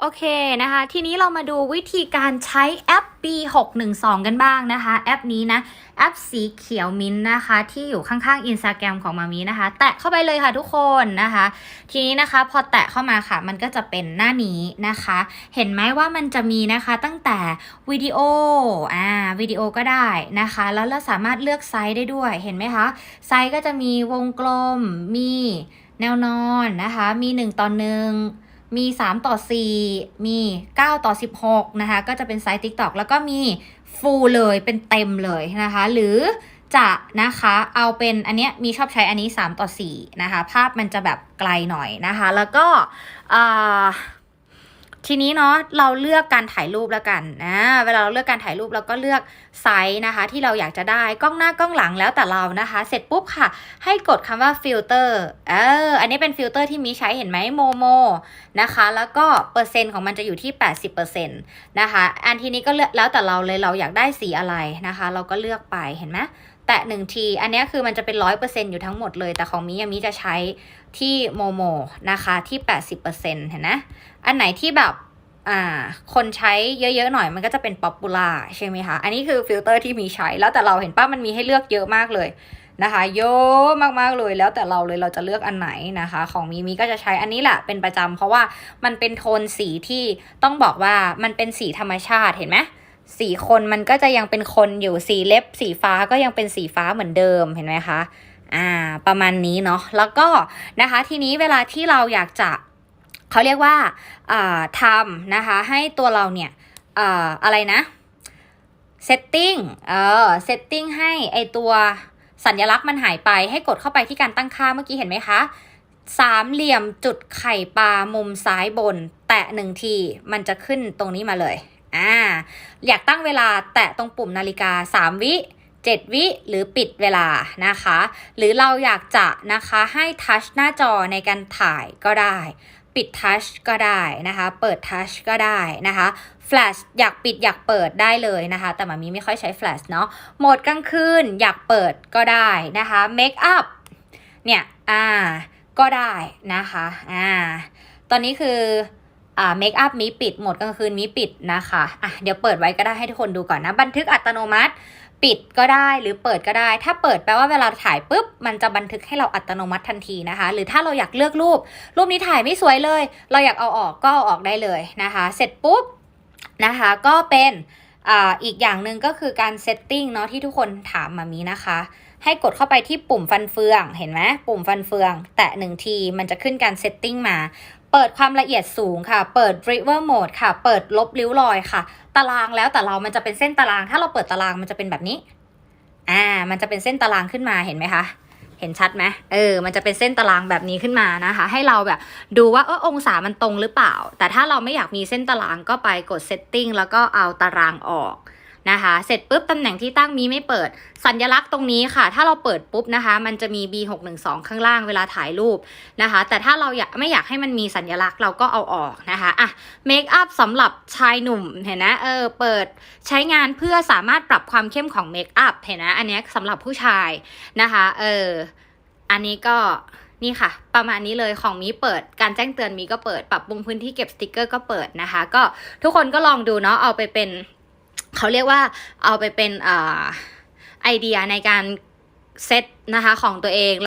โอเคนะคะ ทีนี้เรามาดูวิธีการใช้แอป B612 กันบ้างนะคะ แอปนี้นะ แอปสีเขียวมิ้นนะคะ ที่อยู่ข้างๆ Instagram ของมามีนะคะ แตะเข้าไปเลยค่ะทุกคนนะคะ ทีนี้นะคะพอแตะเข้ามาค่ะ มันก็จะเป็นหน้านี้นะคะ เห็นไหมว่ามันจะมีนะคะตั้งแต่วิดีโออ่าวิดีโอก็ได้นะคะ แล้วเราสามารถเลือกไซส์ได้ด้วยเห็นไหมคะไซส์ก็จะมีวงกลมมีแนวนอนนะคะ มี 1ต่อ1 มี 3 ต่อ 4 มี 9 ต่อ 16 นะคะ ก็จะเป็นไซส์ TikTok แล้วก็มีฟูลเลยเป็นเต็มเลยนะคะ หรือจะนะคะเอาเป็นอันเนี้ยมีชอบใช้อันนี้ 3 ต่อ 4 นะคะ ภาพมันจะแบบไกลหน่อยนะคะ แล้วก็อ่า ทีนี้เนาะเราเลือกการถ่ายรูปแล้วกันนะเวลาเราเลือกการถ่ายรูปเราก็เลือกไซส์นะคะ ที่เราอยากจะได้กล้องหน้ากล้องหลังแล้วแต่เรานะคะ เสร็จปุ๊บค่ะ ให้กดคำว่าฟิลเตอร์เอออันนี้เป็นฟิลเตอร์ที่มีใช้เห็นไหมโมโมนะคะ แล้วก็เปอร์เซ็นต์ของมันจะอยู่ที่ 80%นะคะอันทีนี้ก็เลือกแล้วแต่เราเลยเราอยากได้สีอะไรนะคะ เราก็เลือกไปเห็นไหม แตะหนึ่งที อันนี้คือมันจะเป็นร้อยเปอร์เซ็นอยู่ทั้งหมดเลย แต่ของมิยามิจะใช้ที่โมโมนะคะที่80%เห็นไหมอันไหนที่แบบอ่า คนใช้เยอะๆหน่อยมันก็จะเป็นป๊อปปูล่าใช่ไหมคะ อันนี้คือฟิลเตอร์ที่มีใช้ แล้วแต่เราเห็นป้ามันมีให้เลือกเยอะมากเลยนะคะเยอะมากๆเลยแล้วแต่เราเลยเราจะเลือกอันไหนนะคะ ของมีมีก็จะใช้อันนี้แหละเป็นประจำเพราะว่ามันเป็นโทนสีที่ต้องบอกว่ามันเป็นสีธรรมชาติเห็นไหม สีคนมันก็จะยังเป็นคนอยู่สีเล็บ สีฟ้าก็ยังเป็นสีฟ้าเหมือนเดิมเห็นไหมคะอ่าประมาณนี้เนาะแล้วก็นะคะทีนี้เวลาที่เราอยากจะเขาเรียกว่าอ่าทำนะคะให้ตัวเราเนี่ยอ่าอะไรนะ setting เออ setting ให้ไอตัวสัญลักษณ์มันหายไปให้กดเข้าไปที่การตั้งค่าเมื่อกี้เห็นไหมคะสามเหลี่ยมจุดไข่ปลามุมซ้ายบน แตะหนึ่งทีมันจะขึ้นตรงนี้มาเลย อ่าอยากตั้งเวลาแตะตรงปุ่มนาฬิกา 3 วิ 7 วิ หรือปิดเวลานะคะ หรือเราอยากจะนะคะให้ทัชหน้าจอในการถ่ายก็ได้ ปิดทัชก็ได้นะคะ เปิดทัชก็ได้นะคะแฟลชอยากปิดอยากเปิดได้เลยนะคะ แต่มามีไม่ค่อยใช้แฟลชเนาะโหมดกลางคืนอยากเปิดก็ได้นะคะเมคอัพเนี่ยอ่าก็ได้นะคะอ่าตอนนี้คือ อ่าเมคอัพมีปิดโหมดกลางคืนมีปิดนะคะอะเดี๋ยวเปิดไว้ก็ได้ให้ทุกคนดูก่อนนะ บันทึกอัตโนมัติปิดก็ได้หรือเปิดก็ได้ ถ้าเปิดแปลว่าเวลาถ่ายปุ๊บ มันจะบันทึกให้เราอัตโนมัติทันทีนะคะ หรือถ้าเราอยากเลือกรูป รูปนี้ถ่ายไม่สวยเลย เราอยากเอาออกก็เอาออกได้เลยนะคะ เสร็จปุ๊บนะคะก็เป็นอ่าอีกอย่างหนึ่งก็คือการเซตติ้งเนาะที่ทุกคนถามมามีนะคะ ให้กดเข้าไปที่ปุ่มฟันเฟือง เห็นไหมปุ่มฟันเฟือง แตะหนึ่งทีมันจะขึ้นการเซตติ้งมา เปิดความละเอียดสูงค่ะ เปิด river mode ค่ะ เปิดลบริ้วรอยค่ะ ตารางแล้วแต่เรามันจะเป็นเส้นตาราง ถ้าเราเปิดตารางมันจะเป็นแบบนี้ อ่า มันจะเป็นเส้นตารางขึ้นมาเห็นไหมคะ เห็นชัดไหมเออ มันจะเป็นเส้นตารางแบบนี้ขึ้นมานะคะ ให้เราแบบดูว่าเออองศามันตรงหรือเปล่า แต่ถ้าเราไม่อยากมีเส้นตารางก็ไปกด setting แล้วก็เอาตารางออก นะคะ เสร็จปุ๊บตำแหน่งที่ตั้งมีไม่เปิด สัญลักษณ์ตรงนี้ค่ะ ถ้าเราเปิดปุ๊บนะคะ มันจะมี B612 ข้างล่างเวลาถ่ายรูปนะคะ แต่ถ้าเราอยากไม่อยากให้มันมีสัญลักษณ์เราก็เอาออกนะคะอะเมคอัพสำหรับชายหนุ่มเห็นนะเออเปิดใช้งานเพื่อสามารถปรับความเข้มของเมคอัพเห็นนะอันนี้สำหรับผู้ชายนะคะเอออันนี้ก็นี่ค่ะ ประมาณนี้เลยของมีเปิดการแจ้งเตือนมีก็เปิดปรับปรุงพื้นที่เก็บสติกเกอร์ก็เปิดนะคะ ก็ทุกคนก็ลองดูเนาะเอาไปเป็น เขาเรียกว่าเอาไปเป็นอไอเดียในการเซตนะคะของตัวเอง